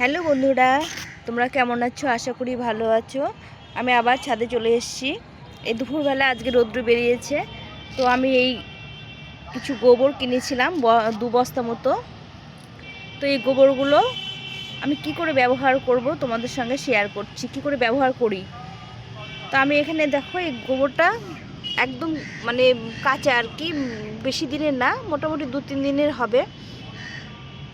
Hello বন্ধুরা, তোমরা কেমন আছো? আশা করি ভালো আছো। আমি আবার ছাদে চলে এসেছি। এই দুপুরবেলা আজকে রৌদ্র বেরিয়েছে। তো আমি এই কিছু গোবর কিনেছিলাম দু বস্তা মতো। তো এই গোবরগুলো আমি কি করে ব্যবহার করব তোমাদের সঙ্গে শেয়ার করছি। কি করে ব্যবহার করি? তো আমি এখানে দেখো, এই গোবরটা একদম মানে কাঁচা আর কি বেশি দিনের না, মোটামুটি দু তিন দিনের হবে।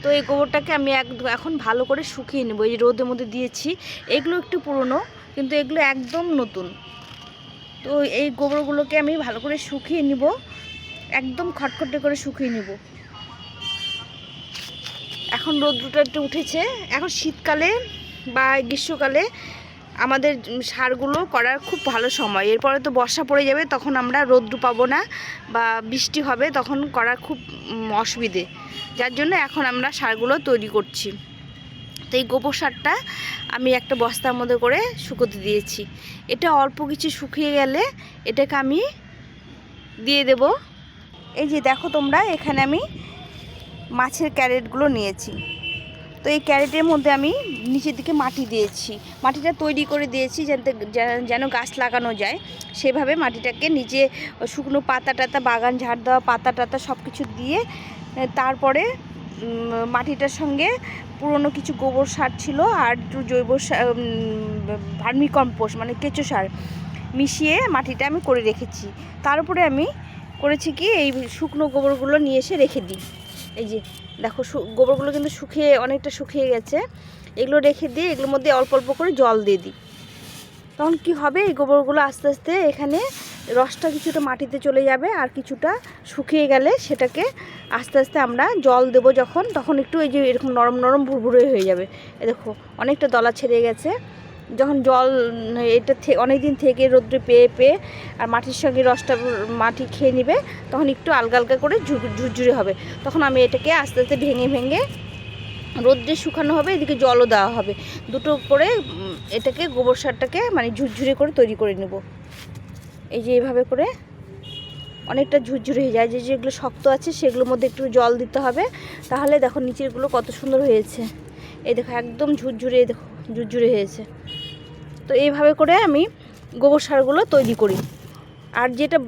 তো এই গোবরটাকে আমি এক এখন ভালো করে শুকিয়ে নেব। এই রোদের মধ্যে দিয়েছি, এগুলো একটু পুরনো, কিন্তু এগুলো একদম নতুন। তো এই গোবরগুলোকে আমি ভালো করে শুকিয়ে নিব, একদম খটখটে করে শুকিয়ে নিব। এখন রোদ্রটা একটু উঠেছে। এখন শীতকালে বা গ্রীষ্মকালে আমাদের সারগুলো করার খুব ভালো সময়। এরপরে তো বর্ষা পড়ে যাবে, তখন আমরা রোদ্রু পাবো না বা বৃষ্টি হবে, তখন করার খুব অসুবিধে। যার জন্য এখন আমরা সারগুলো তৈরি করছি। তো এই গোবর সারটা আমি একটা বস্তার মধ্যে করে শুকোতে দিয়েছি। এটা অল্প কিছু শুকিয়ে গেলে এটাকে আমি দিয়ে দেব। এই যে দেখো তোমরা, এখানে আমি মাছের ক্যারেটগুলো নিয়েছি। তো এই ক্যারেটের মধ্যে আমি নিচের দিকে মাটি দিয়েছি। মাটিটা তৈরি করে দিয়েছি যাতে যেন- গাছ লাগানো যায়। সেভাবে মাটিটাকে নিচে শুকনো পাতা টাতা বাগান ঝাড় দেওয়া পাতা টাতা সব কিছু দিয়ে, তারপরে মাটিটার সঙ্গে পুরনো কিছু গোবর সার ছিল আর একটু জৈব সার ভার্মি কম্পোস্ট মানে কেঁচো সার মিশিয়ে মাটিটা আমি করে রেখেছি। তার উপরে আমি করেছি কি, এই শুকনো গোবরগুলো নিয়ে এসে রেখে দিই। এই যে দেখো গোবরগুলো কিন্তু শুকিয়ে অনেকটা শুকিয়ে গেছে। এগুলো রেখে দিয়ে এগুলোর মধ্যে অল্প অল্প করে জল দিয়ে দিই। তখন কি হবে? এই গোবরগুলো আস্তে আস্তে এখানে রসটা কিছুটা মাটিতে চলে যাবে আর কিছুটা শুকিয়ে গেলে সেটাকে আস্তে আস্তে আমরা জল দেবো যখন। তখন একটু এই যে এরকম নরম নরম ভুরভুরে হয়ে যাবে। এ দেখো, অনেকটা দলা ছেড়ে গেছে। যখন জল, এটা অনেক দিন থেকে রোদ্রে পেয়ে পেয়ে আর মাটির সঙ্গে রসটা, মাটি খেয়ে নেবে, তখন একটু আলগা আলগা করে ঝুরঝুরে হবে। তখন আমি এটাকে আস্তে আস্তে ভেঙে ভেঙে রোদ্রে শুকানো হবে, এদিকে জলও দেওয়া হবে। দুটো করে এটাকে গোবর সারটাকে মানে ঝুরঝুরে করে তৈরি করে নেব। এই যে এইভাবে করে অনেকটা ঝুরঝুরে হয়ে যায়। যে যেগুলো শক্ত আছে, সেগুলোর মধ্যে একটু জল দিতে হবে। তাহলে দেখো, নিচেরগুলো কত সুন্দর হয়েছে। এই দেখো, একদম ঝুরঝুরে, দেখো, ঝুরঝুরে হয়েছে। তো এইভাবে করে আমি গোবর সারগুলো তৈরি করি। আর যেটা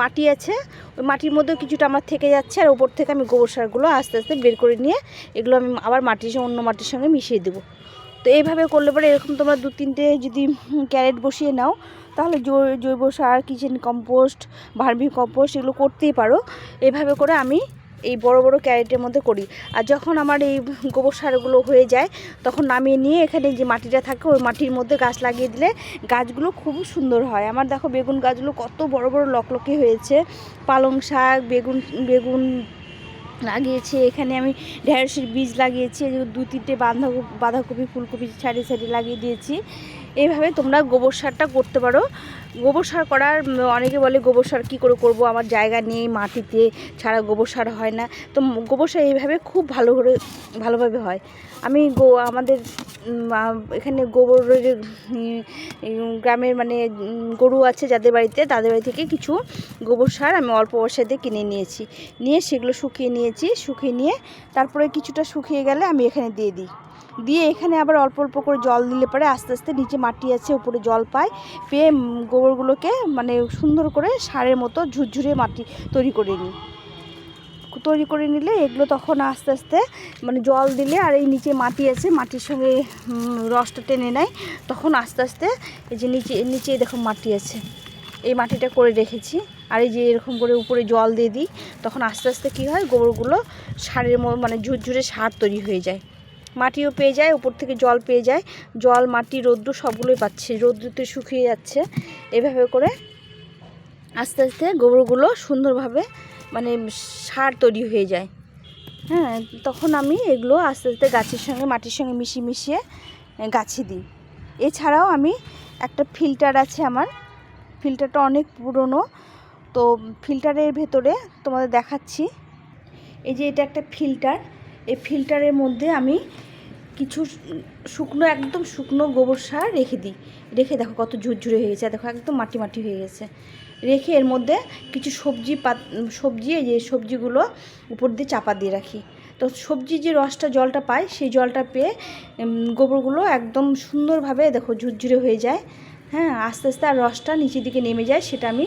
মাটি আছে, ওই মাটির মধ্যে কিছুটা আমার থেকে যাচ্ছে, আর ওপর থেকে আমি গোবর সারগুলো আস্তে আস্তে বের করে নিয়ে এগুলো আমি আবার মাটির সঙ্গে, অন্য মাটির সঙ্গে মিশিয়ে দেবো। তো এইভাবে করলে পরে এরকম তোমরা দু তিনটে যদি ক্যারেট বসিয়ে নাও, তাহলে জৈব সার, কিচেন কম্পোস্ট, ভার্মি কম্পোস্ট এগুলো করতেই পারো। এভাবে করে আমি এই বড় বড় ক্যারেটের মধ্যে করি। আর যখন আমার এই গোবর সারগুলো হয়ে যায়, তখন নামিয়ে নিয়ে এখানে যে মাটিটা থাকে, ওই মাটির মধ্যে গাছ লাগিয়ে দিলে গাছগুলো খুব সুন্দর হয়। আমার দেখো বেগুন গাছগুলো কত বড় বড় লকলকে হয়েছে। পালং শাক, বেগুন বেগুন লাগিয়েছি। এখানে আমি ঢেঁড়সের বীজ লাগিয়েছি। দু তিনটে বাঁধাকপি বাঁধাকপি, ফুলকপি সাইডে সাইডে লাগিয়ে দিয়েছি। এইভাবে তোমরা গোবর সারটা করতে পারো। গোবর সার করার, অনেকে বলে গোবর সার কী করে করব? আমার জায়গা নেই মাটিতে, ছাড়া গোবর সার হয় না। তো গোবর সার এইভাবে খুব ভালো করে, ভালোভাবে হয়। আমি গো, আমাদের এখানে গোবরের গ্রামের মানে গরু আছে যাদের বাড়িতে, তাদের বাড়ি থেকে কিছু গোবর সার আমি অল্প পয়সাতে কিনে নিয়েছি। নিয়ে সেগুলো শুকিয়ে নিয়েছি, শুকিয়ে নিয়ে তারপরে কিছুটা শুকিয়ে গেলে আমি এখানে দিয়ে দিই। দিয়ে এখানে আবার অল্প অল্প করে জল দিলে পরে আস্তে আস্তে নিচে মাটি আছে, উপরে জল পায়, পেয়ে গোবরগুলোকে মানে সুন্দর করে সারের মতো ঝুরঝুরে মাটি তৈরি করে নিই। তৈরি করে নিলে এগুলো তখন আস্তে আস্তে মানে জল দিলে আর এই নিচে মাটি আছে, মাটির সঙ্গে রসটা টেনে নেয়, তখন আস্তে আস্তে এই যে নিচে নিচে দেখো মাটি আছে, এই মাটিটা করে রেখেছি। আর এই যে এরকম করে উপরে জল দিয়ে দিই, তখন আস্তে আস্তে কী হয়, গোবরগুলো সারের মানে ঝুরঝুরে সার তৈরি হয়ে যায়। মাটিও পেয়ে যায়, উপর থেকে জল পেয়ে যায়। জল, মাটি, রৌদ্র সবগুলোই পাচ্ছে, রৌদ্রতে শুকিয়ে যাচ্ছে। এভাবে করে আস্তে আস্তে গোবরগুলো সুন্দরভাবে মানে সার তৈরি হয়ে যায়। হ্যাঁ তখন আমি এগুলো আস্তে আস্তে গাছের সঙ্গে, মাটির সঙ্গে মিশিয়ে মিশিয়ে গাছে দিই। এছাড়াও আমি একটা ফিল্টার আছে আমার। ফিল্টারটা অনেক পুরনো। তো ফিল্টারের ভেতরে তোমাদের দেখাচ্ছি। এই যে এটা একটা ফিল্টার। এই ফিল্টারের মধ্যে আমি কিছু শুকনো, একদম শুকনো গোবর সার রেখে দিই। রেখে দেখো কত ঝুরঝুরে হয়ে গেছে। দেখো একদম মাটি মাটি হয়ে গেছে। রেখে এর মধ্যে কিছু সবজি পাত, সবজি যে সবজিগুলো উপর দিয়ে চাপা দিয়ে রাখি। তো সবজি যে রসটা, জলটা পায় সেই জলটা পেয়ে গোবরগুলো একদম সুন্দরভাবে দেখো ঝুরঝুরে হয়ে যায়। হ্যাঁ আস্তে আস্তে আর রসটা নিচের দিকে নেমে যায়, সেটা আমি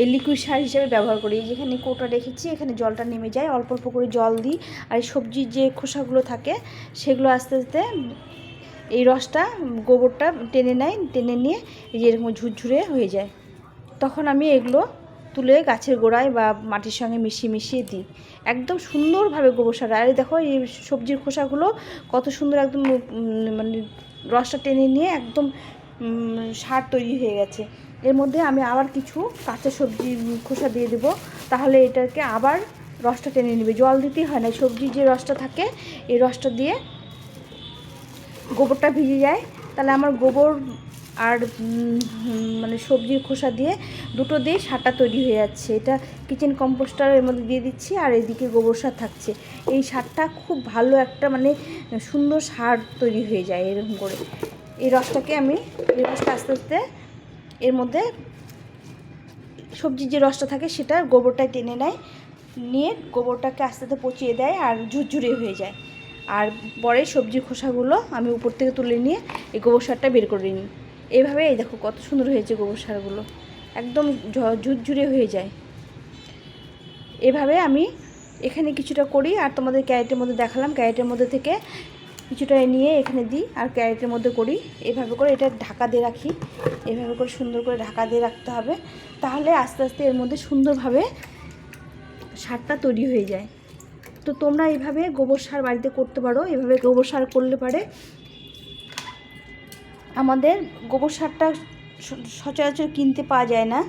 এই লিকুইড সার হিসেবে ব্যবহার করি। যেখানে কোটা রেখেছি, এখানে জলটা নেমে যায়, অল্প অল্প করে জল দিই। আর এই সবজির যে খোসাগুলো থাকে, সেগুলো আস্তে আস্তে এই রসটা, গোবরটা টেনে নেয়, টেনে নিয়ে এই যে এরকম ঝুরঝুরে হয়ে যায়। তখন আমি এগুলো তুলে গাছের গোড়ায় বা মাটির সঙ্গে মিশিয়ে মিশিয়ে দিই। একদম সুন্দরভাবে গোবর সার। আর দেখো, এই সবজির খোসাগুলো কত সুন্দর একদম মানে রসটা টেনে নিয়ে একদম সার তৈরি হয়ে গেছে। এর মধ্যে আমি আবার কিছু কাঁচা সবজি খোসা দিয়ে দেবো। তাহলে এটাকে আবার রসটা টেনে নেবে। জল দিতেই হয় না সবজির যে রসটা থাকে, এই রসটা দিয়ে গোবরটা ভিজে যায়। তাহলে আমার গোবর আর মানে সবজির খোসা দিয়ে দুটো দিয়ে সারটা তৈরি হয়ে যাচ্ছে। এটা কিচেন কম্পোস্টার এর মধ্যে দিয়ে দিচ্ছি আর এদিকে গোবর সার থাকছে। এই সারটা খুব ভালো একটা মানে সুন্দর সার তৈরি হয়ে যায় এরকম করে। এই রসটাকে আমি, এই রসটা আস্তে আস্তে এর মধ্যে সবজির যে রসটা থাকে সেটা গোবরটা টেনে নেয়, নিয়ে গোবরটাকে আস্তে আস্তে পচিয়ে দেয় আর ঝুরঝুরে হয়ে যায়। আর পরে সবজির খোসাগুলো আমি উপর থেকে তুলে নিয়ে এই গোবর সারটা বের করে নিই। এইভাবে এই দেখো কত সুন্দর হয়েছে গোবর সারগুলো। একদম ঝুরঝুরে হয়ে যায়। এভাবে আমি এখানে কিছুটা করি আর তোমাদের ক্যারেটের মধ্যে দেখালাম। ক্যারেটের মধ্যে থেকে কিছুটা নিয়ে এখানে দিই আর ক্যারেটের মধ্যে করি। এভাবে করে এটা ঢাকা দিয়ে রাখি। এভাবে করে সুন্দর করে ঢাকা দিয়ে রাখতে হবে। তাহলে আস্তে আস্তে এর মধ্যে সুন্দরভাবে সারটা তৈরি হয়ে যায়। তো তোমরা এইভাবে গোবর সার বাড়িতে করতে পারো। এভাবে গোবর সার করলে পারে আমাদের গোবর সারটা সচরাচর কিনতে পাওয়া যায় না।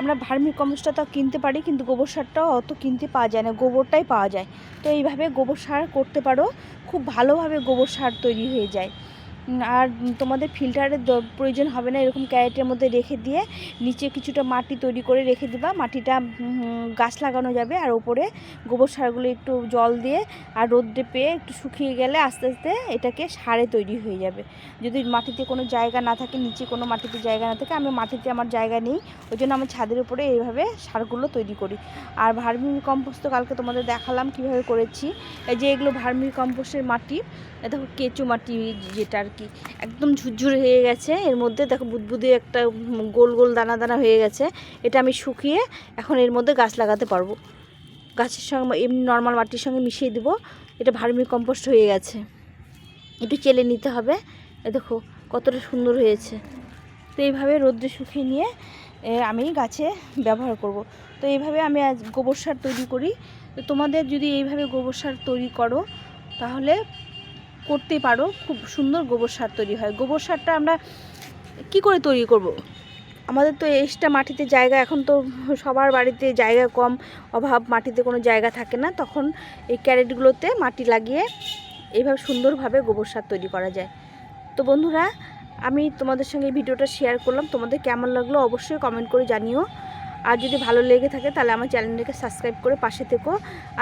আমরা ভার্মি কম্পোস্টটা তো কিনতে পারি, কিন্তু গোবর সারটাও অত কিনতে পাওয়া যায় না, গোবরটাই পাওয়া যায়। তো এইভাবে গোবর সার করতে পারো, খুব ভালোভাবে গোবর সার তৈরি হয়ে যায়। আর তোমাদের ফিল্টারের প্রয়োজন হবে না, এরকম ক্যারেটের মধ্যে রেখে দিয়ে নিচে কিছুটা মাটি তৈরি করে রেখে দিবা। মাটিটা গাছ লাগানো যাবে আর ওপরে গোবর সারগুলো একটু জল দিয়ে আর রোদ্রে পেয়ে একটু শুকিয়ে গেলে আস্তে আস্তে এটাকে সারে তৈরি হয়ে যাবে। যদি মাটিতে কোনো জায়গা না থাকে, নিচে কোনো মাটিতে জায়গা না থাকে, আমি মাটিতে আমার জায়গা নেই, ওই জন্য আমি ছাদের উপরে এইভাবে সারগুলো তৈরি করি। আর ভার্মি কম্পোস্ট তো কালকে তোমাদের দেখালাম কীভাবে করেছি। এই যে এগুলো ভার্মি কম্পোস্টের মাটি দেখো কেঁচো মাটি যেটা কি, একদম ঝুরঝুরে হয়ে গেছে। এর মধ্যে দেখো বুদবুদে একটা গোল গোল দানা দানা হয়ে গেছে। এটা আমি শুকিয়ে এখন এর মধ্যে গাছ লাগাতে পারব। গাছের সঙ্গে এমনি নর্মাল মাটির সঙ্গে মিশিয়ে দেবো। এটা ভার্মি কম্পোস্ট হয়ে গেছে। একটু চেলে নিতে হবে। এ দেখো কতটা সুন্দর হয়েছে। তো এইভাবে রোদ্রে শুকিয়ে নিয়ে আমি গাছে ব্যবহার করব। তো এইভাবে আমি আজ গোবর সার তৈরি করি। তো তোমাদের যদি এইভাবে গোবর সার তৈরি করো, তাহলে করতে পারো, খুব সুন্দর গোবর সার তৈরি হয়। গোবর সারটা আমরা কি করে তৈরি করব। আমাদের তো এক্সট্রা মাটিতে জায়গা, এখন তো সবার বাড়িতে জায়গা কম, অভাব, মাটিতে কোনো জায়গা থাকে না। তখন এই ক্যারেটগুলোতে মাটি লাগিয়ে এইভাবে সুন্দরভাবে গোবর সার তৈরি করা যায়। তো বন্ধুরা, আমি তোমাদের সঙ্গে ভিডিওটা শেয়ার করলাম। তোমাদের কেমন লাগল অবশ্যই কমেন্ট করে জানিও। আর যদি ভালো লেগে থাকে তাহলে আমার চ্যানেলটাকে সাবস্ক্রাইব করে পাশে থেকো।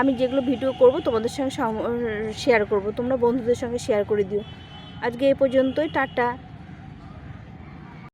আমি যেগুলো ভিডিও করব তোমাদের সঙ্গে শেয়ার করব। তোমরা বন্ধুদের সঙ্গে শেয়ার করে দিও। আজকে এ পর্যন্তই, টাটা।